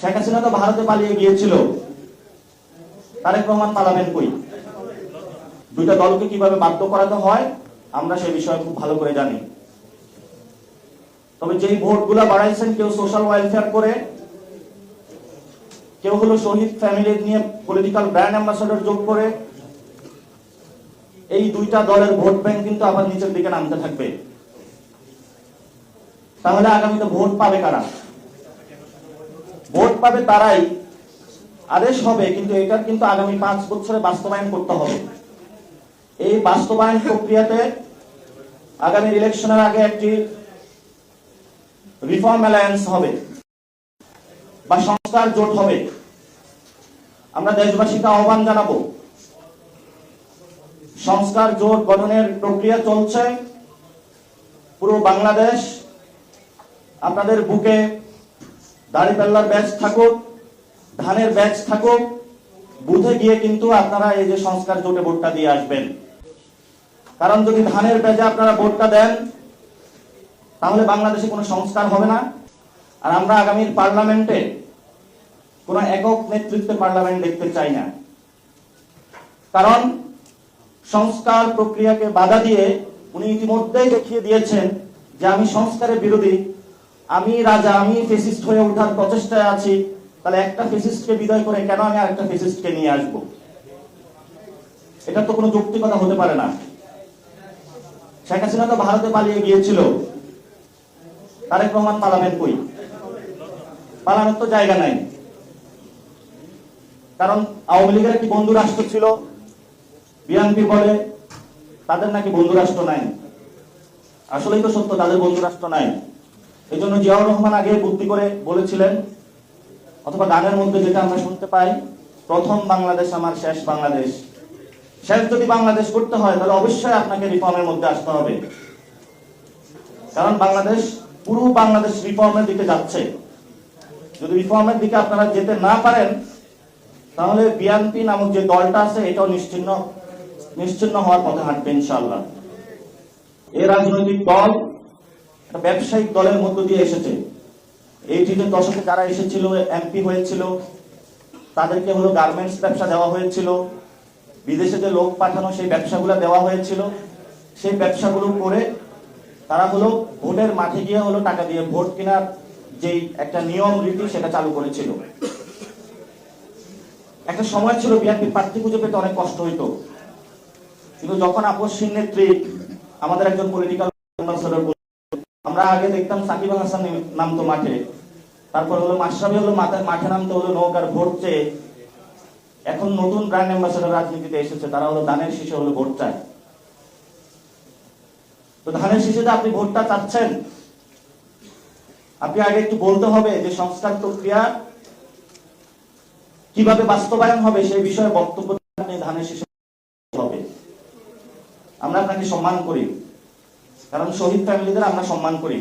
শেখ হাসিনা তো ভারতে পালিয়ে গিয়েছিল। তারেক রহমান পালাবেন কই? দুইটা দলকে কীভাবে বাধ্য করাতে হয়, আমরা সে বিষয়ে খুব ভালো করে জানি। তবে যেই ভোটগুলা বাড়াইছেন, কেউ সোশ্যাল ওয়েলফেয়ার করে, কেউ হলো শহীদ ফ্যামিলি নিয়ে পলিটিক্যাল ব্র্যান্ড অ্যাম্বাসেডর যোগ করে, এই দুইটা দলের ভোট ব্যাংক কিন্তু আবার নিচের দিকে নামতে থাকবে। তাহলে আগামীতে ভোট পাবে কারা? ভোট পাবে তারাই আদেশ হবে, কিন্তু এটার কিন্তু আগামী পাঁচ বছরে বাস্তবায়ন করতে হবে। এই বাস্তবায়ন প্রক্রিয়াতে আগামী ইলেকশনের আগে একটি রিফর্ম অ্যালায়েন্স হবে বা সংস্কার জোট হবে। আমরা দেশবাসীকে আহ্বান জানাব, সংস্কার জোট গঠনের প্রক্রিয়া চলছে। পুরো বাংলাদেশ আপনাদের বুকে দাড়িপাল্লার ব্যাচ থাকুক, ধানের ব্যাচ থাকুক, বুথে গিয়ে কিন্তু আপনারা এই যে সংস্কার জোটে ভোটটা দিয়ে আসবেন। কারণ যদি ধানের ব্যাচে আপনারা ভোটটা দেন, তাহলে বাংলাদেশে কোনো সংস্কার হবে না। আর আমরা আগামীর পার্লামেন্টে কোন একক নেতৃত্বে পার্লামেন্ট দেখতে চাই না। কারণ সংস্কার প্রক্রিয়াকে বাধা দিয়ে উনি ইতিমধ্যেই দেখিয়ে দিয়েছেন যে আমি সংস্কারের বিরোধী আমি রাজা, আমি ফেসিস্ট হয়ে ওঠার প্রচেষ্টায় আছি। তাহলে একটা ফেসিস্টকে বিদায় করে কেন আমি আরেকটা ফেসিস্টকে নিয়ে আসব? এটা তো কোনো যৌক্তিকতা হতে পারে না। শেখ হাসিনা তো ভারতে পালিয়ে গিয়েছিল। তারেক রহমান পালাবেন কই? পালানোর তো জায়গা নাই। কারণ আওয়ামী লীগের একটি বন্ধু রাষ্ট্র ছিল, বিএনপি বলে, তাদের নাকি বন্ধু রাষ্ট্র নাই। আসলেই তো সত্য, তাদের বন্ধু রাষ্ট্র নাই। এই জন্য জিয়াউর রহমান আগে বুদ্ধি করে বলেছিলেন, অথবা গানের মধ্যে যেটা আমরা শুনতে পাই, প্রথম বাংলাদেশ আমার, শেষ বাংলাদেশ। শেষ যদি বাংলাদেশ করতে হয়, তাহলে অবশ্যই আপনাকে রিফর্মের মধ্যে আসতে হবে। কারণ বাংলাদেশ, পুরো বাংলাদেশ রিফর্মের দিকে যাচ্ছে। যদি রিফর্মের দিকে আপনারা যেতে না পারেন, তাহলে বিএনপি নামক যে দলটা আছে, এটাও নিশ্চিন্ন নিশ্চিন্ন হওয়ার পথে হাঁটবে ইনশাল্লাহ এই রাজনৈতিক দল ব্যবসায়িক দলের মধ্য দিয়ে এসেছে। এই টিনের দশকে যারা এসেছিল, এমপি হয়েছিল, তাদেরকে হলো গার্মেন্টস ব্যবসা দেওয়া হয়েছিল। বিদেশে যে লোক পাঠানো, সেই ব্যবসাগুলো দেওয়া হয়েছিল। সেই ব্যবসাগুলো করে তারা হলো ভোটের মাঠে গিয়ে হলো টাকা দিয়ে ভোট কেনার যেই একটা নিয়ম, রীতি, সেটা চালু করেছিল। একটা সময় ছিল বিএনপি প্রার্থী খুঁজে পেতে অনেক কষ্ট হইতো। কিন্তু যখন আপসহীন নেত্রী আমাদের একজন পলিটিক্যাল আমরা আগে দেখতাম সাকিব আল হাসান নামতো মাঠে। তারপর হলো মাশরাফি হলো মাঠে নামতে হলো নৌকার ভোট এখন নতুন ব্র্যান্ড অ্যাম্বাসেডর রাজনীতিতে এসেছে, তারা হলো ধানের শীষে হলো ভোট চায়। তো ধানের শীষেতে আপনি ভোটটা চাচ্ছেন? আপনি আগে একটু বলতে হবে যে সংস্কার প্রক্রিয়া কীভাবে বাস্তবায়ন হবে সেই বিষয়ে বক্তব্য ধানের শীষে হবে। আমরা আপনাকে সম্মান করি। কারণ শহীদ ফ্যামিলিদের আমরা সম্মান করি।